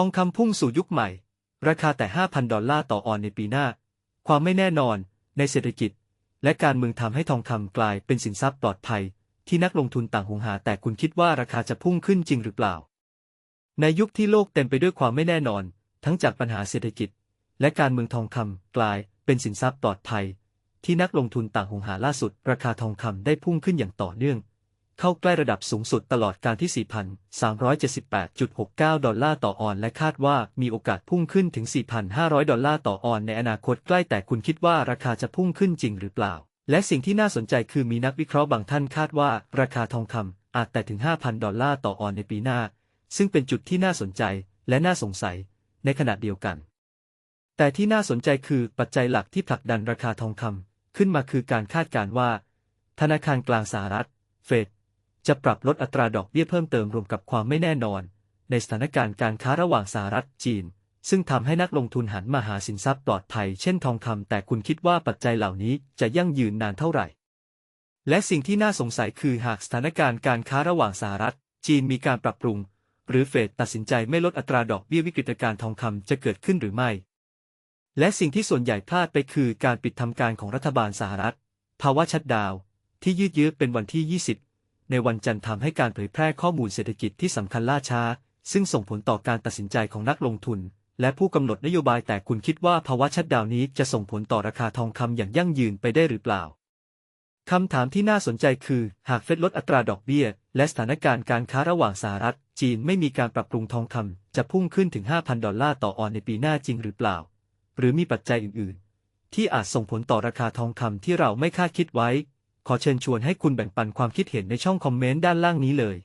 ทองคำพุ่งสู่ยุคใหม่ ราคาแต่ 5,000 ดอลลาร์ต่อออนในปีหน้า ความไม่แน่นอนในเศรษฐกิจ และการเมืองทำให้ทองคำกลายเป็นสินทรัพย์ปลอดภัย ที่นักลงทุนต่างหงหาแต่คุณคิดว่าราคาจะพุ่งขึ้นจริงหรือเปล่า ในยุคที่โลกเต็มไปด้วยความไม่แน่นอน ทั้งจากปัญหาเศรษฐกิจ และการเมืองทองคำกลายเป็นสินทรัพย์ปลอดภัย ที่นักลงทุนต่างหงหาล่าสุด ราคาทองคำได้พุ่งขึ้นอย่างต่อเนื่อง เข้าใกล้ระดับสูงสุดตลอดการที่ 4,378.69 ดอลลาร์ต่อออน และคาดว่ามีโอกาสพุ่งขึ้นถึง 4,500 ดอลลาร์ต่อออนในอนาคตใกล้แต่คุณคิดว่าราคาจะพุ่งขึ้นจริงหรือเปล่า และสิ่งที่น่าสนใจคือมีนักวิเคราะห์บางท่านคาดว่าราคาทองคำอาจแต่ถึง 5,000 ดอลลาร์ต่อออนในปีหน้า ซึ่งเป็นจุดที่น่าสนใจและน่าสงสัยในขณะเดียวกัน แต่ที่น่าสนใจคือปัจจัยหลักที่ผลักดันราคาทองคำขึ้นมาคือการคาดการณ์ว่า ธนาคารกลางสหรัฐ เฟด จะปรับลดอัตราดอกเบี้ยเพิ่มเติมรวมกับความไม่แน่นอน ในสถานการณ์การค้าระหว่างสหรัฐจีน ซึ่งทำให้นักลงทุนหันมาหาสินทรัพย์ปลอดภัยเช่นทองคำแต่คุณคิดว่าปัจจัยเหล่านี้จะยั่งยืนนานเท่าไหร่ และสิ่งที่น่าสงสัยคือหากสถานการณ์การค้าระหว่างสหรัฐ จีนมีการปรับปรุง หรือเฟดตัดสินใจไม่ลดอัตราดอกเบี้ยวิกฤตการณ์ทองคำจะเกิดขึ้นหรือไม่ และสิ่งที่ส่วนใหญ่พลาดไปคือการปิดทำการของรัฐบาลสหรัฐภาวะชัดดาวที่ยืดเยื้อเป็นวันที่ 20 ในวันจันทร์ทำให้การเผยแพร่ข้อมูลเศรษฐกิจที่สำคัญล่าช้า ซึ่งส่งผลต่อการตัดสินใจของนักลงทุน และผู้กำหนดนโยบายแต่คุณคิดว่าภาวะชัดดาวน์นี้จะส่งผลต่อราคาทองคำอย่างยั่งยืนไปได้หรือเปล่าคำถามที่น่าสนใจคือ หากเฟดลดอัตราดอกเบี้ย และสถานการณ์การค้าระหว่างสหรัฐ จีนไม่มีการปรับปรุงทองคำจะพุ่งขึ้นถึง 5,000 ดอลลาร์ต่อออนในปีหน้าจริงหรือเปล่า หรือมีปัจจัยอื่น ๆ ที่อาจส่งผลต่อราคาทองคำที่เราไม่คาดคิดไว้ ขอเชิญชวนให้คุณแบ่งปันความคิดเห็นในช่องคอมเมนต์ด้านล่างนี้เลย